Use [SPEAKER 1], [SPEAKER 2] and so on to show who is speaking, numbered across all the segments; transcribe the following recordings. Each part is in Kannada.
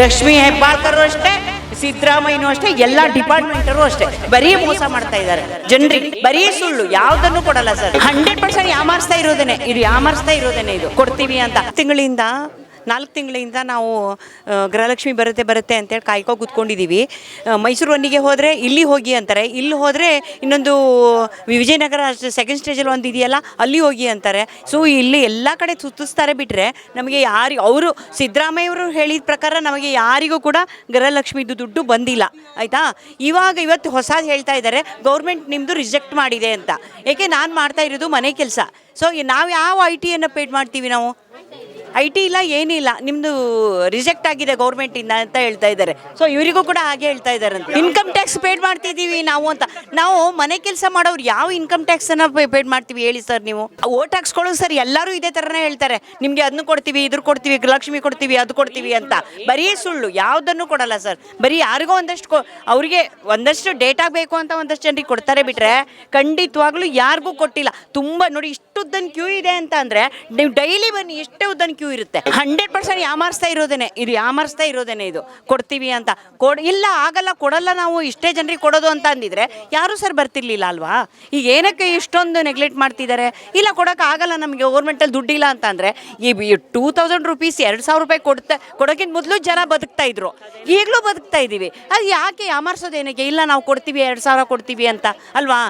[SPEAKER 1] ಲಕ್ಷ್ಮಿ ಹೆಬ್ಬಾಳ್ಕರು ಅಷ್ಟೇ, ಸಿದ್ದರಾಮಯ್ಯನೂ ಅಷ್ಟೇ, ಎಲ್ಲ ಡಿಪಾರ್ಟ್ಮೆಂಟರು ಅಷ್ಟೇ. ಬರೀ ಮೋಸ ಮಾಡ್ತಾ ಇದ್ದಾರೆ. ಜನರಿಗೆ ಬರೀ ಸುಳ್ಳು, ಯಾವ್ದನ್ನು ಕೊಡಲ್ಲ ಸರ್. ಹಂಡ್ರೆಡ್ ಪರ್ಸೆಂಟ್ ಯಾಮಾರಿಸ್ತಾ ಇರೋದೇನೆ. ಇದು ಯಾಮಾರಿಸ್ತಾ ಇರೋದೇನೆ ಇದು. ಕೊಡ್ತೀವಿ ಅಂತ. ತಿಂಗಳಿಂದ ನಾಲ್ಕು ತಿಂಗಳಿಂದ ನಾವು ಗೃಹಲಕ್ಷ್ಮಿ ಬರುತ್ತೆ ಬರುತ್ತೆ ಅಂತೇಳಿ ಕಾಯ್ಕೋ ಕೂತ್ಕೊಂಡಿದ್ದೀವಿ ಮೈಸೂರು ಒನ್ನಿಗೆ ಹೋದರೆ ಇಲ್ಲಿ ಹೋಗಿ ಅಂತಾರೆ. ಇಲ್ಲಿ ಹೋದರೆ ಇನ್ನೊಂದು ವಿಜಯನಗರ ಸೆಕೆಂಡ್ ಸ್ಟೇಜಲ್ಲಿ ಒಂದು ಇದೆಯಲ್ಲ, ಅಲ್ಲಿ ಹೋಗಿ ಅಂತಾರೆ. ಸೊ ಇಲ್ಲಿ ಎಲ್ಲ ಕಡೆ ಸುತ್ತಿಸ್ತಾರೆ ಬಿಟ್ಟರೆ ನಮಗೆ ಯಾರು, ಅವರು ಸಿದ್ದರಾಮಯ್ಯವರು ಹೇಳಿದ ಪ್ರಕಾರ ನಮಗೆ ಯಾರಿಗೂ ಕೂಡ ಗೃಹಲಕ್ಷ್ಮಿದು ದುಡ್ಡು ಬಂದಿಲ್ಲ. ಆಯಿತಾ? ಇವಾಗ ಇವತ್ತು ಹೊಸದು ಹೇಳ್ತಾ ಇದ್ದಾರೆ, ಗೌರ್ಮೆಂಟ್ ನಿಮ್ಮದು ರಿಜೆಕ್ಟ್ ಮಾಡಿದೆ ಅಂತ. ಏಕೆ ನಾನು ಮಾಡ್ತಾ ಇರೋದು ಮನೆ ಕೆಲಸ. ಸೊ ನಾವು ಯಾವ ಐ ಟಿಯನ್ನು ಪೇಡ್ ಮಾಡ್ತೀವಿ ನಾವು? ಐ ಟಿ ಇಲ್ಲ. ಏನಿಲ್ಲ ನಿಮ್ಮದು ರಿಜೆಕ್ಟ್ ಆಗಿದೆ ಗೌರ್ಮೆಂಟಿಂದ ಅಂತ ಹೇಳ್ತಾ ಇದ್ದಾರೆ. ಸೊ ಇವರಿಗೂ ಕೂಡ ಹಾಗೆ ಹೇಳ್ತಾ ಇದ್ದಾರೆ ಇನ್ಕಮ್ ಟ್ಯಾಕ್ಸ್ ಪೇಡ್ ಮಾಡ್ತಿದೀವಿ ನಾವು ಅಂತ. ನಾವು ಮನೆ ಕೆಲಸ ಮಾಡೋರು ಯಾವ ಇನ್ಕಮ್ ಟ್ಯಾಕ್ಸನ್ನು ಪೇಡ್ ಮಾಡ್ತೀವಿ ಹೇಳಿ ಸರ್ ನೀವು. ಓಟ್ ಹಾಕ್ಸ್ಕೊಳ್ಳೋ ಸರ್ ಎಲ್ಲರೂ ಇದೇ ಥರನೇ ಹೇಳ್ತಾರೆ. ನಿಮಗೆ ಅದನ್ನು ಕೊಡ್ತೀವಿ, ಇದ್ರ ಕೊಡ್ತೀವಿ, ಲಕ್ಷ್ಮಿ ಕೊಡ್ತೀವಿ, ಅದು ಕೊಡ್ತೀವಿ ಅಂತ. ಬರೀ ಸುಳ್ಳು, ಯಾವುದನ್ನು ಕೊಡಲ್ಲ ಸರ್ ಬರೀ ಯಾರಿಗೂ ಒಂದಷ್ಟು ಅವರಿಗೆ ಒಂದಷ್ಟು ಡೇಟಾ ಬೇಕು ಅಂತ ಒಂದಷ್ಟು ಜನರಿಗೆ ಕೊಡ್ತಾರೆ ಬಿಟ್ರೆ ಖಂಡಿತವಾಗ್ಲೂ ಯಾರಿಗೂ ಕೊಟ್ಟಿಲ್ಲ. ತುಂಬ ನೋಡಿ ಇಷ್ಟು ಉದ್ದನ್ ಕ್ಯೂ ಇದೆ ಅಂತ ಅಂದರೆ ನೀವು ಡೈಲಿ ಬನ್ನಿ, ಎಷ್ಟೇ ಉದ್ದನ್ ಕ್ಯೂ ಇರುತ್ತೆ. ಹಂಡ್ರೆಡ್ ಪರ್ಸೆಂಟ್ ಯಾಮಾರಿಸ್ತಾ ಇರೋದೇನೆ, ಇದು ಯಾಮಾರಿಸ್ತಾ ಇರೋದೇನೆ ಇದು. ಕೊಡ್ತೀವಿ ಅಂತ. ಕೊಡ್, ಇಲ್ಲ, ಆಗಲ್ಲ, ಕೊಡಲ್ಲ ನಾವು ಇಷ್ಟೇ ಜನರಿಗೆ ಕೊಡೋದು ಅಂತ ಅಂದಿದ್ರೆ ಯಾರೂ ಸರ್ ಬರ್ತಿರ್ಲಿಲ್ಲ ಅಲ್ವಾ? ಈಗ ಏನಕ್ಕೆ ಇಷ್ಟೊಂದು ನೆಗ್ಲೆಕ್ಟ್ ಮಾಡ್ತಿದ್ದಾರೆ ಇಲ್ಲ ಕೊಡೋಕೆ ಆಗಲ್ಲ, ನಮಗೆ ಗೌರ್ಮೆಂಟಲ್ಲಿ ದುಡ್ಡಿಲ್ಲ ಅಂತ ಅಂದರೆ ಈ ಟೂ ತೌಸಂಡ್ ರುಪೀಸ್ ಎರಡು ಸಾವಿರ ರೂಪಾಯಿ ಕೊಡ್ತಾ, ಕೊಡೋಕ್ಕಿಂತ ಮೊದಲು ಜನ ಬದುಕ್ತಾ ಇದ್ರು. ಈಗಲೂ ಬದುಕ್ತಾ ಇದ್ದೀವಿ ಅದು ಯಾಕೆ ಯಾಮಾರಿಸೋದೇನಕ್ಕೆ ಇಲ್ಲ, ನಾವು ಕೊಡ್ತೀವಿ, ಎರಡು ಸಾವಿರ ಕೊಡ್ತೀವಿ ಅಂತ, ಅಲ್ವಾ?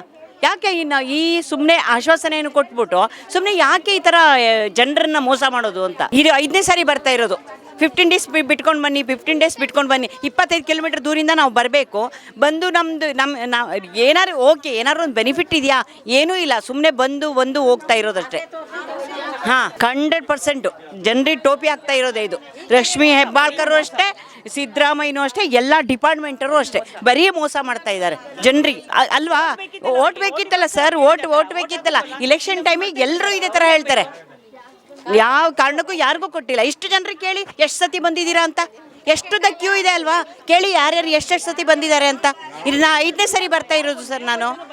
[SPEAKER 1] ಯಾಕೆ ಇನ್ನು ಈ ಸುಮ್ಮನೆ ಆಶ್ವಾಸನೆಯನ್ನು ಕೊಟ್ಬಿಟ್ಟು ಸುಮ್ಮನೆ ಯಾಕೆ ಈ ಥರ ಜನರನ್ನ ಮೋಸ ಮಾಡೋದು ಅಂತ? ಇದು ಐದನೇ ಸಾರಿ ಬರ್ತಾ ಇರೋದು. ಫಿಫ್ಟೀನ್ ಡೇಸ್ ಬಿಟ್ಕೊಂಡು ಬನ್ನಿ ಫಿಫ್ಟೀನ್ ಡೇಸ್ ಬಿಟ್ಕೊಂಡು ಬನ್ನಿ. ಇಪ್ಪತ್ತೈದು ಕಿಲೋಮೀಟರ್ ದೂರಿಂದ ನಾವು ಬರಬೇಕು. ಬಂದು ನಮ್ಮದು ನಮ್ಮ ನಾವು ಏನಾರು, ಓಕೆ, ಏನಾದ್ರು ಒಂದು ಬೆನಿಫಿಟ್ ಇದೆಯಾ? ಏನೂ ಇಲ್ಲ. ಸುಮ್ಮನೆ ಬಂದು, ಒಂದು ಹೋಗ್ತಾ ಇರೋದಷ್ಟೇ. ಹಾಂ ಹಂಡ್ರೆಡ್ ಪರ್ಸೆಂಟು ಜನರಿಗೆ ಟೋಪಿ ಆಗ್ತಾ ಇರೋದೇ ಇದು. ರಶ್ಮಿ ಹೆಬ್ಬಾಳ್ಕರು ಅಷ್ಟೇ. ಸಿದ್ದರಾಮಯ್ಯನೂ ಅಷ್ಟೇ, ಎಲ್ಲ ಡಿಪಾರ್ಟ್ಮೆಂಟರು ಅಷ್ಟೇ. ಬರೀ ಮೋಸ ಮಾಡ್ತಾ ಇದ್ದಾರೆ. ಜನರಿಗೆ ಅಲ್ವಾ? ಓಟ್ ಬೇಕಿತ್ತಲ್ಲ ಸರ್, ಓಟ್ ಓಟ್ ಬೇಕಿತ್ತಲ್ಲ. ಇಲೆಕ್ಷನ್ ಟೈಮಿಗೆ ಎಲ್ಲರೂ ಇದೇ ಥರ ಹೇಳ್ತಾರೆ. ಯಾವ ಕಾರಣಕ್ಕೂ ಯಾರಿಗೂ ಕೊಟ್ಟಿಲ್ಲ. ಇಷ್ಟು ಜನರಿಗೆ ಕೇಳಿ ಎಷ್ಟು ಸತಿ ಬಂದಿದ್ದೀರಾ ಅಂತ? ಎಷ್ಟು ಕ್ಯೂ ಇದೆ ಅಲ್ವಾ? ಕೇಳಿ ಯಾರ್ಯಾರು ಎಷ್ಟೆಷ್ಟು ಸತಿ ಬಂದಿದ್ದಾರೆ ಅಂತ. ಇದು ಐದನೇ ಸರಿ ಬರ್ತಾ ಇರೋದು ಸರ್ ನಾನು.